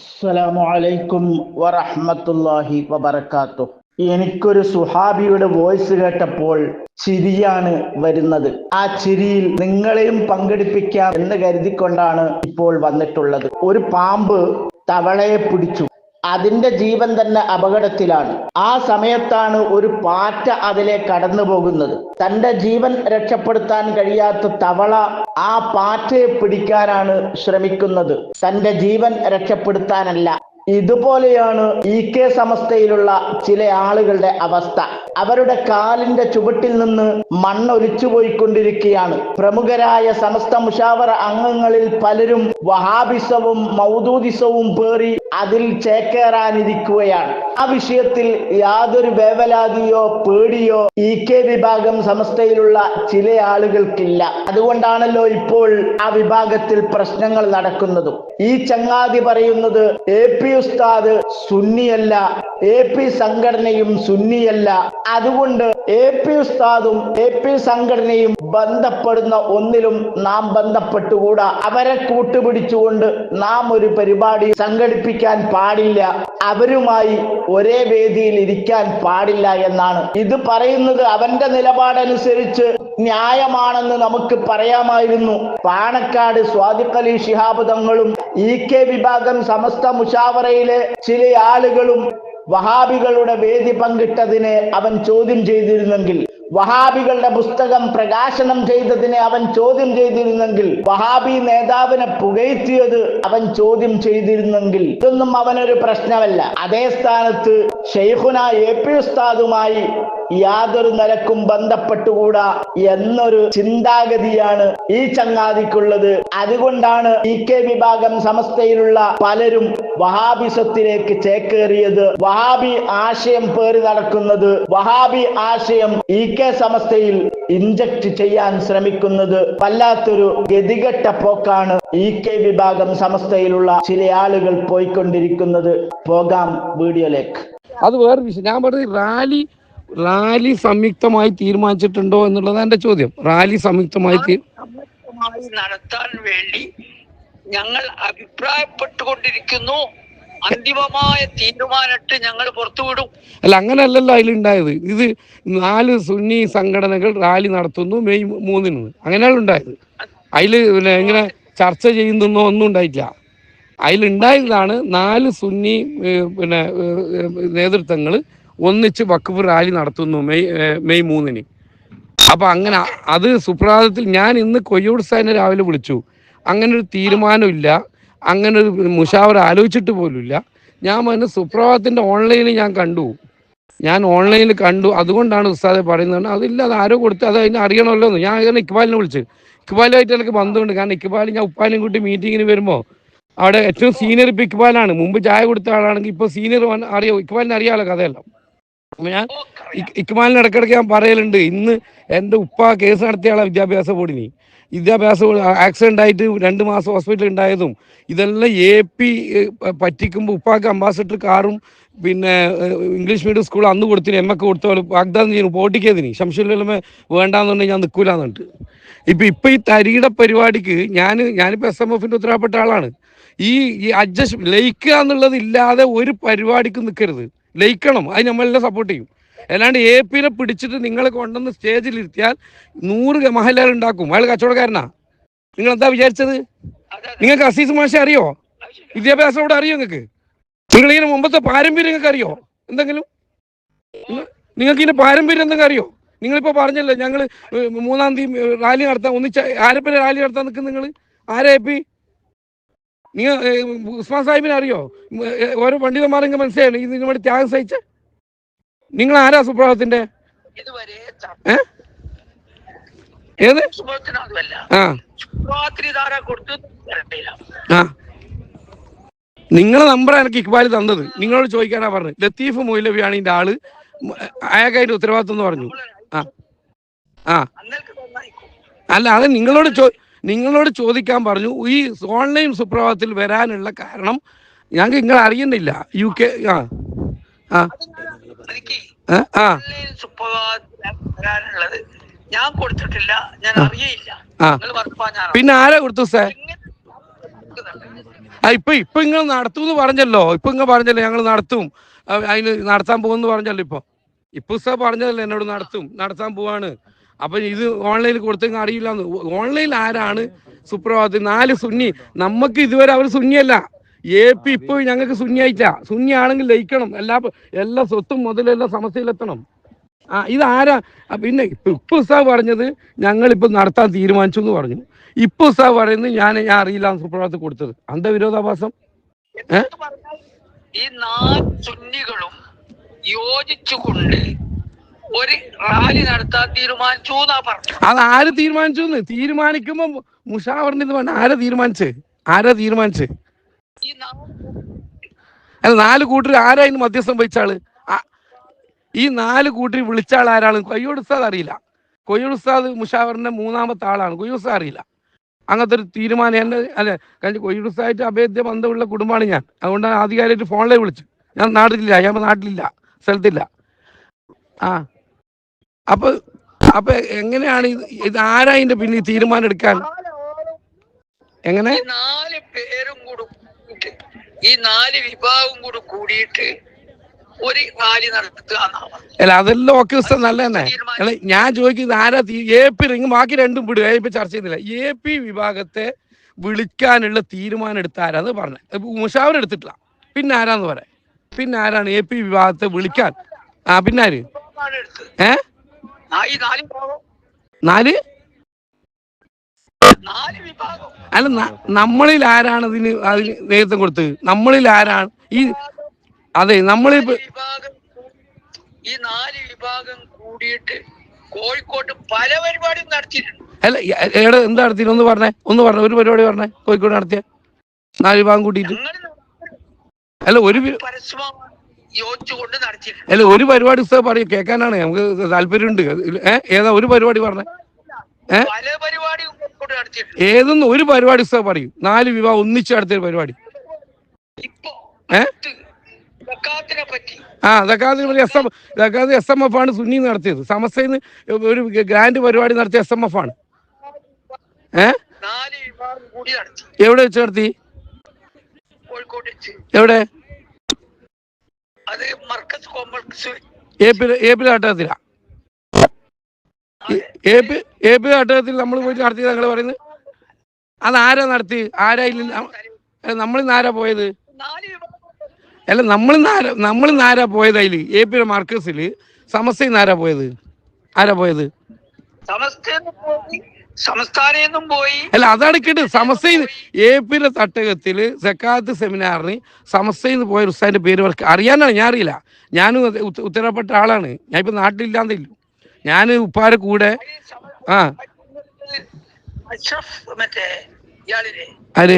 അസ്സലാമു അലൈക്കും വറഹ്മത്തുള്ളാഹി വബർക്കാത്തു എനിക്കൊരു സുഹാബിയുടെ വോയിസ് കേട്ടപ്പോൾ ചിരിയാണ് വരുന്നത്. ആ ചിരിയിൽ നിങ്ങളെയും പങ്കെടുപ്പിക്കാം എന്ന് കരുതിക്കൊണ്ടാണ് ഇപ്പോൾ വന്നിട്ടുള്ളത്. ഒരു പാമ്പ് തവളയെ പിടിച്ചു. അതിന്റെ ജീവൻ തന്നെ അപകടത്തിലാണ്. ആ സമയത്താണ് ഒരു പാറ്റ അതിലെ കടന്നു പോകുന്നത് തന്റെ ജീവൻ രക്ഷപ്പെടുത്താൻ കഴിയാത്ത തവള ആ പാറ്റയെ പിടിക്കാനാണ് ശ്രമിക്കുന്നത്. തന്റെ ജീവൻ രക്ഷപ്പെടുത്താനല്ല. ഇതുപോലെയാണ് ഇ കെ സമസ്തയിലുള്ള ചില ആളുകളുടെ അവസ്ഥ. അവരുടെ കാലിന്റെ ചുവട്ടിൽ നിന്ന് മണ്ണൊലിച്ചു പോയിക്കൊണ്ടിരിക്കുകയാണ്. പ്രമുഖരായ സമസ്ത മുഷാവറ അംഗങ്ങളിൽ പലരും വഹാബിസവും മൗദൂദിസവും പേറി അതിൽ ചേക്കേറാനിരിക്കുകയാണ്. ആ വിഷയത്തിൽ യാതൊരു വേവലാതിയോ പേടിയോ ഇ കെ വിഭാഗം സമസ്തയിലുള്ള ചില ആളുകൾക്കില്ല. അതുകൊണ്ടാണല്ലോ ഇപ്പോൾ ആ വിഭാഗത്തിൽ പ്രശ്നങ്ങൾ നടക്കുന്നതും. ഈ ചങ്ങാതി പറയുന്നത് എ പി ഉസ്താദ് സുന്നിയല്ല എ പി സംഘടനയും സുന്നിയല്ല. അതുകൊണ്ട് എ പി ഉസ്താദും എ പി സംഘടനയും ബന്ധപ്പെടുന്ന ഒന്നിലും നാം ബന്ധപ്പെട്ടുകൂടാ. അവരെ കൂട്ടുപിടിച്ചുകൊണ്ട് നാം ഒരു പരിപാടി സംഘടിപ്പിക്കാൻ പാടില്ല. അവരുമായി ഒരേ വേദിയിൽ ഇരിക്കാൻ പാടില്ല എന്നാണ്. ഇത് പറയുന്നത് അവന്റെ നിലപാടനുസരിച്ച് ന്യായമാണെന്ന് നമുക്ക് പറയാമായിരുന്നു. പാണക്കാട് സ്വാദിഖലി ശിഹാബ് തങ്ങളും ഇ കെ വിഭാഗം സമസ്ത മുഷാവറയിലെ ചില ആളുകളും വഹാബികളുടെ വേദി പങ്കിട്ടതിനെ അവൻ ചോദ്യം ചെയ്തിരുന്നെങ്കിൽ വഹാബികളുടെ പുസ്തകം പ്രകാശനം ചെയ്തതിനെ അവൻ ചോദ്യം ചെയ്തിരുന്നെങ്കിൽ വഹാബി നേതാവിനെ പുകഴ്ത്തിയത് അവൻ ചോദ്യം ചെയ്തിരുന്നെങ്കിൽ ഇതൊന്നും അവനൊരു പ്രശ്നമല്ല. അതേ സ്ഥാനത്ത് ഷെയ്ഖുന എ പി ഉസ്താദുമായി യാതൊരു നിലക്കും ബന്ധപ്പെട്ടുകൂടാ എന്നൊരു ചിന്താഗതിയാണ് ഈ ചങ്ങാതിക്കുള്ളത്. അതുകൊണ്ടാണ് ഇ കെ വിഭാഗം സമസ്തയിലുള്ള പലരും വഹാബിസത്തിലേക്ക് ചേക്കേറിയത്. വഹാബി ആശയം പേറി നടക്കുന്നത്. വഹാബി ആശയം ഇ കെ സമസ്തയിൽ ഇഞ്ചക്ട് ചെയ്യാൻ ശ്രമിക്കുന്നത് വല്ലാത്തൊരു ഗതികെട്ട പോക്കാണ് ഇ കെ വിഭാഗം സമസ്തയിലുള്ള ചില ആളുകൾ പോയിക്കൊണ്ടിരിക്കുന്നത്. പോകാം വീഡിയോയിലേക്ക് അത് വേറെ വിഷയം. ഞാൻ പറഞ്ഞത് റാലി റാലി സംയുക്തമായി തീരുമാനിച്ചിട്ടുണ്ടോ എന്നുള്ളതാണ് എന്റെ ചോദ്യം. റാലി സംയുക്തമായി നടത്താൻ വേണ്ടി ഞങ്ങൾ അഭിപ്രായപ്പെട്ടുകൊണ്ടിരിക്കുന്നു. അന്തിമമായ തീരുമാനിട്ട് ഞങ്ങൾ പുറത്തുവിടും അല്ല അങ്ങനെയല്ലല്ലോ അതിലുണ്ടായത് ഇത് നാല് സുന്നി സംഘടനകൾ റാലി നടത്തുന്നു മെയ് മൂന്നിന്. അങ്ങനെയാണ് ഉണ്ടായത്. അതിൽ പിന്നെ എങ്ങനെ ചർച്ച ചെയ്യുന്നോ ഒന്നും ഉണ്ടായിട്ടില്ല. അതിലുണ്ടായതാണ് നാല് സുന്നി പിന്നെ നേതൃത്വങ്ങൾ ഒന്നിച്ച് വഖഫ് റാലി നടത്തുന്നു മെയ് മെയ് മൂന്നിന്. അപ്പൊ അങ്ങനെ അത് സുപ്രഭാതത്തിൽ ഞാൻ ഇന്ന് കൊയ്യോട് സാറിനെ രാവിലെ വിളിച്ചു. അങ്ങനെ ഒരു തീരുമാനമില്ല. അങ്ങനെ ഒരു മുഷാവർ ആലോചിച്ചിട്ട് പോലുമില്ല. ഞാൻ പറഞ്ഞ സുപ്രഭാതത്തിന്റെ ഓൺലൈനിൽ ഞാൻ കണ്ടു. ഞാൻ ഓൺലൈനിൽ കണ്ടു. അതുകൊണ്ടാണ് ഉസ്താദെ പറയുന്നത് അതില്ല അത് ആരോ കൊടുത്ത് അത് അതിനെ അറിയണമല്ലോ ഞാൻ അങ്ങനെ ഇക്ബാലിനെ വിളിച്ചു. ഇക്ബാലുമായിട്ട് എനിക്ക് ബന്ധമുണ്ട്. കാരണം ഇക്ബാൽ ഞാൻ ഉപ്പാനും കൂട്ടി മീറ്റിങ്ങിന് വരുമ്പോൾ അവിടെ ഏറ്റവും സീനിയർ ഇപ്പൊ ഇക്ബാലാണ്. മുമ്പ് ചായ കൊടുത്ത ആളാണെങ്കിൽ ഇപ്പൊ സീനിയർ അറിയോ? ഇക്ബാലിനെ അറിയാലോ കഥയെല്ലാം. അപ്പൊ ഞാൻ ഇക്ബാലിന് ഇടക്കിടക്ക് ഞാൻ പറയലുണ്ട്. ഇന്ന് എന്റെ ഉപ്പ കേസ് നടത്തിയ ആളാണ് വിദ്യാഭ്യാസ ബോർഡിന് വിദ്യാഭ്യാസ ആക്സിഡന്റ് ആയിട്ട് രണ്ട് മാസം ഹോസ്പിറ്റലിൽ ഉണ്ടായതും ഇതെല്ലാം എ പി പറ്റിക്കുമ്പോൾ ഉപ്പാക്ക് അംബാസഡർ കാറും പിന്നെ ഇംഗ്ലീഷ് മീഡിയം സ്കൂൾ അന്ന് കൊടുത്തിന് എം ഒക്കെ കൊടുത്ത പോലെ വാഗ്ദാനം ചെയ്യുന്നു പോട്ടിക്കേതിന് ശംശുല്ലമെ വേണ്ടാന്നുണ്ടെങ്കിൽ ഞാൻ നിൽക്കൂലെന്നിട്ട് ഇപ്പൊ ഇപ്പൊ ഈ തരികിട പരിപാടിക്ക് ഞാൻ ഞാനിപ്പോ എസ് എം എഫിന്റെ ഉത്തരവാദപ്പെട്ട ആളാണ്. ഈ ഈ അഡ്ജസ്റ്റ് ലയിക്കുക എന്നുള്ളത് ഇല്ലാതെ ഒരു പരിപാടിക്ക് നിൽക്കരുത് ലയിക്കണം അത് നമ്മളെല്ലാം സപ്പോർട്ട് ചെയ്യും. അല്ലാണ്ട് എ പിനെ പിടിച്ചിട്ട് നിങ്ങൾ കൊണ്ടുവന്ന് സ്റ്റേജിൽ ഇരുത്തിയാൽ നൂറ് മഹലാൽ ഉണ്ടാക്കും അയാൾ കച്ചവടക്കാരനാ. നിങ്ങൾ എന്താ വിചാരിച്ചത്? നിങ്ങൾക്ക് അസീസ് മാഷെ അറിയോ? അത് ശരി. വിദ്യാഭ്യാസം അവിടെ അറിയോ നിങ്ങൾക്ക്? നിങ്ങൾ മുമ്പത്തെ പാരമ്പര്യം നിങ്ങൾക്ക് അറിയോ? എന്തെങ്കിലും? നിങ്ങൾക്ക് ഇതിന്റെ പാരമ്പര്യം എന്തെങ്കിലും അറിയോ? നിങ്ങളിപ്പോ പറഞ്ഞല്ലോ ഞങ്ങൾ മൂന്നാം തീയതി റാലി നടത്താൻ ഒന്നിച്ച ആരപ്പിന് റാലി നടത്താൻ നിൽക്കും നിങ്ങൾ ആരെ പി നിങ്ങൾ ഉസ്മാൻ സാഹിബിനെ അറിയോ? ഓരോ പണ്ഡിതന്മാരെങ്കിൽ മനസ്സിലായി? ഇതിനു വേണ്ടി ത്യാഗം സഹിച്ച നിങ്ങൾ ആരാ സുപ്രഭാതത്തിന്റെ ഏത്? നിങ്ങൾ ആ. ആ. നിങ്ങളെ നമ്പർ എനിക്ക് ഇക്ബാൽ തന്നത്. നിങ്ങളോട് ചോദിക്കാനാ പറഞ്ഞത്. ലത്തീഫ് മൊയ്ലവിയാണ് ഇതിന്റെ ആൾ. അയാൾക്കായിട്ട് ഉത്തരവാദിത്വം എന്ന് പറഞ്ഞു. ആ. ആ. അല്ല അത് നിങ്ങളോട് ചോ നിങ്ങളോട് ചോദിക്കാൻ പറഞ്ഞു. ഈ ഓൺലൈൻ സുപ്രഭാതത്തിൽ വരാനുള്ള കാരണം ഞങ്ങൾക്ക് നിങ്ങൾ അറിയുന്നില്ല. യു കെ ആ. ആ? ആ. ഞാൻ കൊടുത്തിട്ടില്ല ഞാൻ അറിയയില്ല. പിന്നെ ആരാ കൊടുത്തു സാർ ആ ഇപ്പൊ ഇപ്പൊ നിങ്ങൾ നടത്തും എന്ന് പറഞ്ഞല്ലോ. ഇപ്പൊ നിങ്ങൾ പറഞ്ഞല്ലോ ഞങ്ങൾ നടത്തും. അതിന് നടത്താൻ പോകുമെന്ന് പറഞ്ഞല്ലോ ഇപ്പൊ. ഇപ്പൊ സാർ പറഞ്ഞതല്ലേ എന്നോട് നടത്തും നടത്താൻ പോവാണ്. അപ്പൊ ഇത് ഓൺലൈനിൽ കൊടുത്തെങ്കിൽ അറിയില്ല ഓൺലൈനിൽ ആരാണ് സുപ്രഭാതത്തിൽ? നാല് സുന്നി. നമുക്ക് ഇതുവരെ അവർ സുന്നിയല്ല. എ പി ഇപ്പൊ ഞങ്ങൾക്ക് സുന്യായിച്ച സുന്യാണെങ്കിൽ ലയിക്കണം. എല്ലാ എല്ലാ സ്വത്തും മുതലെല്ലാം സമസ്യയിലെത്തണം. ആ ഇതാരാ? പിന്നെ ഇപ്പൊ ഉസ്താദ് പറഞ്ഞത് ഞങ്ങൾ ഇപ്പൊ നടത്താൻ തീരുമാനിച്ചു എന്ന് പറഞ്ഞു. ഇപ്പൊ ഉസ്താദ് പറയുന്നത് ഞാൻ ഞാൻ അറിയില്ല സുപ്രഭാതത്തിൽ കൊടുത്തത്. അന്ധവിരോധാഭാസം ഈ നാല് സുന്നികളും യോജിച്ചുകൊണ്ട് ഒരു റാലി നടത്താൻ തീരുമാനിച്ചു അത് ആര് തീരുമാനിച്ചു തീരുമാനിക്കുമ്പോ മുഷാവറിന് ഇത് വേണ്ട ആരാ തീരുമാനിച്ചേ? ആരാ തീരുമാനിച്ചേ? അല്ല നാല് കൂട്ടർ ആരായിരുന്നു മധ്യസ്ഥം വഹിച്ച ആൾ ഈ നാല് കൂട്ടർ വിളിച്ച ആൾ ആരാണ്? കൊയ്യോട് ഉസ്താദ് അറിയില്ല. കൊയ്യോട് ഉസ്താദ് മുഷാവറിന്റെ മൂന്നാമത്തെ ആളാണ്. ഉസ്താദ് അറിയില്ല. അങ്ങനത്തെ ഒരു തീരുമാനം എന്റെ അല്ലെ കഴിഞ്ഞ ഉസ്താദായിട്ട് അഭേദ്യ ബന്ധമുള്ള കുടുംബമാണ് ഞാൻ. അതുകൊണ്ടാണ് ആധികാരികമായിട്ട് ഫോണിലേ വിളിച്ചു ഞാൻ നാട്ടിലില്ല ഞാൻ നാട്ടിലില്ല സ്ഥലത്തില്ല. ആ അപ്പൊ അപ്പൊ എങ്ങനെയാണ് ഇത് ആരാ ഇതിന്റെ പിന്നെ തീരുമാനം എടുക്കാൻ? എങ്ങനെ? നാല് പേരും കൂടി ഈ നാല് വിഭാഗം കൂടി കൂടിയിട്ട് ഒരു റാലി നടത്തുക അല്ല അതെല്ലാം ഓക്കെ ഉസ്താദ് നല്ല തന്നെ ഞാൻ ചോദിക്കുന്നത് ആരാ എ പി റിങ് ബാക്കി രണ്ടും വിടുക ഇപ്പൊ ചർച്ച ചെയ്യുന്നില്ല. എ പി വിഭാഗത്തെ വിളിക്കാനുള്ള തീരുമാനം എടുത്ത ആരാന്ന് പറഞ്ഞത് മുഷാവർ എടുത്തിട്ടില്ല. പിന്നെ ആരാന്ന് പറയാം? പിന്നെ ആരാണ് എ പി വിഭാഗത്തെ വിളിക്കാൻ? ആ പിന്നെ ആര്? ഏ? നാല്? അല്ല നമ്മളിൽ ആരാണ് ഇതിന് അതിന് നേതൃത്വം കൊടുത്തത്? നമ്മളിൽ ആരാണ്? ഈ അതെ നമ്മളി ഈ നാല് വിഭാഗം കൂടിയിട്ട് കോഴിക്കോട്ട് പല പരിപാടിയും നടത്തിയിട്ടുണ്ട്. അല്ല എവിടെ എന്താ നടത്തി ഒന്ന് പറഞ്ഞേ ഒന്ന് പറഞ്ഞേ ഒരു പരിപാടി പറഞ്ഞേ കോഴിക്കോട് നടത്തിയ നാല് വിഭാഗം കൂട്ടിയിട്ട് അല്ല ഒരു യോജിച്ചുകൊണ്ട് നടത്തിയിട്ടുണ്ട്. അല്ല ഒരു പരിപാടി ഉസ്താദ് പറയും കേൾക്കാനാണ്. നമുക്ക് താല്പര്യമുണ്ട്. ഏതാ ഒരു പരിപാടി പറഞ്ഞേ. ഏഹ് പല പരിപാടിയും ഏതൊന്നും ഒരു പരിപാടി ഉസ്താദ് പറയും. നാല് വിവാഹം ഒന്നിച്ച് നടത്തിയ ഒരു പരിപാടി. ആ ഏ? പറ്റി. എസ് എം ദക്കാത്ത് എസ് എം എഫ് ആണ് സുന്നി നടത്തിയത്. സമസ്തയിൽ ഒരു ഗ്രാൻഡ് പരിപാടി നടത്തിയ എസ് എം എഫ് ആണ്. ഏ? എവിടെ വെച്ച് നടത്തി? എവിടെ? അത് മർക്കസ് കോംപ്ലക്സ് എ പി നാട്ടകത്തിൽ നമ്മൾ പോയിട്ട് നടത്തിയത് ഞങ്ങൾ പറയുന്നത് അത് ആരാ നടത്തി ആരാ ഇല്ല നമ്മളിൽ നിന്ന് ആരാ പോയത്? അല്ല നമ്മൾ ആരാ നമ്മൾ ആരാ പോയത് അതിൽ എ പി മാർക്കസിൽ സമസ്തയിൽ നിന്ന് ആരാ പോയത്? ആരാ പോയത്? പോയി. സംസ്ഥാനം പോയി. അല്ല അതാണ് കേട്ട് സമസ്തയിൽ എ പിയിലെ തട്ടകത്തിൽ സക്കാത്ത് സെമിനാറിന് സമസ്തയിൽ നിന്ന് പോയ ഉസ്താന്റെ പേര് അറിയാനാണ്? ഞാൻ അറിയില്ല. ഞാനും ഉത്ത- ഉത്ത- ഉത്തരപ്പെട്ട ആളാണ്. ഞാൻ ഇപ്പൊ നാട്ടിലില്ലാന്നില്ല ഞാൻ ഉപ്പാരെ കൂടെ ആ. ആര്?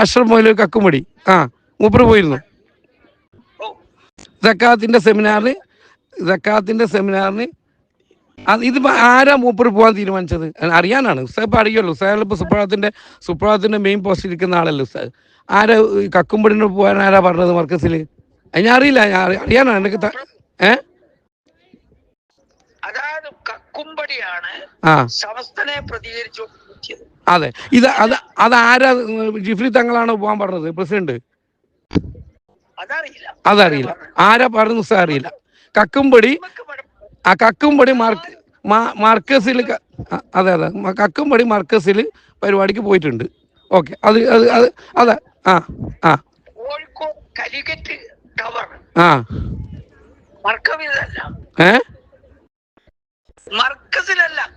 അഷ്റഫ് മൊയ്ലു കക്കുമടി. ആ മൂപ്പർ പോയിരുന്നു. സക്കാത്തിന്റെ സെമിനാറിന് സക്കാത്തിന്റെ സെമിനാറിന് ഇത് ആരാ മൂപ്പർ പോകാൻ തീരുമാനിച്ചത്? അറിയാനാണ്. ഉസ്താബ് അറിയുമല്ലോ. ഉസ്താബ് ഇപ്പൊ സുപ്രഭാതത്തിന്റെ സുപ്രഭാതത്തിന്റെ മെയിൻ പോസ്റ്റിൽ ഇരിക്കുന്ന ആളല്ലേ ഉസ്താദ്? ആരാ കക്കുമ്പടിനോട് പോകാൻ ആരാ പറഞ്ഞത് മർക്കസിൽ ഞാൻ അറിയില്ല. ഞാൻ അറിയാനാണ്. എനിക്ക് അതായത് കക്കുംപടിയാണ് സമസ്തനെ പ്രതികരിച്ചു അതെ. ഇത് അത് അതാരാ ജിഫ്രി തങ്ങളാണ് പോകാൻ പറഞ്ഞത്? പ്രസിഡന്റ്? അതറിയില്ല. ആരാ പറഞ്ഞു സാർ അറിയില്ല. കക്കുംപടി ആ കക്കുംപടി മാർക്ക് മാർക്കസിൽ അതെ അതെ. കക്കുംപടി മാർക്കസിൽ പരിപാടിക്ക് പോയിട്ടുണ്ട്. ഓക്കെ. അത് അത് അത് അതെ ആ ആ. കോഴിക്കോട് കലിക്കറ്റ് ടവർ ആ. ഏ?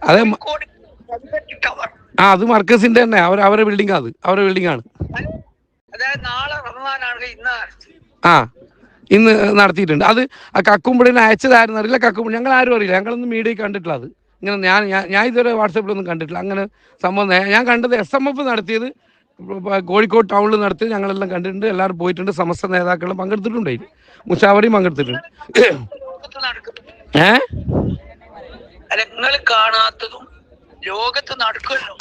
അതെ, ആ അത് മർക്കസിന്റെ തന്നെ. അവർ അവരെ ബിൽഡിംഗ് അത്. അവരുടെ ബിൽഡിംഗ് ആണ്. ആ ഇന്ന് നടത്തിയിട്ടുണ്ട്. അത് ആ കക്കുംപടിനെ അയച്ചതായിരുന്നു അറിയില്ല കക്കുമ്പടി ഞങ്ങൾ ആരും അറിയില്ല. ഞങ്ങളൊന്നും മീഡിയ കണ്ടിട്ടില്ല അത്. ഇങ്ങനെ ഞാൻ ഞാൻ ഇതുവരെ വാട്സപ്പിലൊന്നും കണ്ടിട്ടില്ല. അങ്ങനെ സംഭവം ഞാൻ കണ്ടത് എസ് എം എഫ് നടത്തിയത് കോഴിക്കോട് ടൗണിൽ നടത്തി ഞങ്ങളെല്ലാം കണ്ടിട്ടുണ്ട്. എല്ലാവരും പോയിട്ടുണ്ട്. സമസ്ത നേതാക്കളും പങ്കെടുത്തിട്ടുണ്ട്. മുഷാവറിയും പങ്കെടുത്തിട്ടുണ്ട്. ഏ?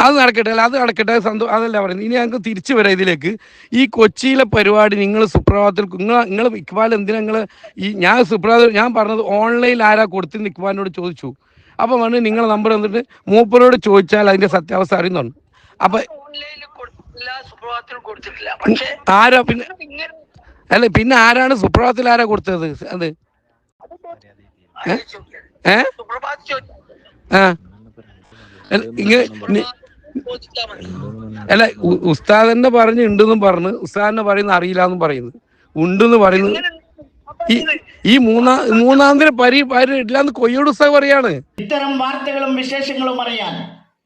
അത് നടക്കട്ടെ. അല്ല അത് നടക്കട്ടെ. സന്തോഷം സന്തോ അതല്ല പറയുന്നത്. ഇനി ഞങ്ങൾക്ക് തിരിച്ചു വരാം ഇതിലേക്ക്. ഈ കൊച്ചിയിലെ പരിപാടി നിങ്ങൾ സുപ്രഭാതത്തിൽ നിങ്ങൾ നിങ്ങൾ ഇക്ബാൽ എന്തിനാ നിങ്ങൾ ഈ ഞാൻ സുപ്രഭാത ഞാൻ പറഞ്ഞത് ഓൺലൈനിൽ ആരാ കൊടുത്തെന്ന് ഇക്ബാലിനോട് ചോദിച്ചു. അപ്പം പറഞ്ഞു നിങ്ങളെ നമ്പർ എന്നിട്ട് മൂപ്പരോട് ചോദിച്ചാൽ അതിന്റെ സത്യാവസ്ഥ അറിയുന്നുണ്ട്. അപ്പം കൊടുത്തിട്ടില്ല. പക്ഷെ ആരാ പിന്നെ അല്ല പിന്നെ ആരാണ് സുപ്രഭാതത്തിൽ ആരാ കൊടുത്തത്? അത് ഏ? ആ. അല്ല, ഇങ്ങനെ നി- മതി. അല്ല ഉ- ഉസ്താദ് തന്നെ പറഞ്ഞു ഉണ്ടെന്നും പറഞ്ഞു ഉസ്താദിനെ പറയുന്ന അറിയില്ല എന്നും പറയുന്നു. ഉണ്ടെന്ന് പറയുന്നു. ഈ ഈ മൂന്നാ മൂന്നാം തരം പരി പരി ഇല്ലാന്ന് കൊയ്യോട് ഉസ്താദ് പറയാണ്. ഇത്തരം വാർത്തകളും വിശേഷങ്ങളും അറിയാൻ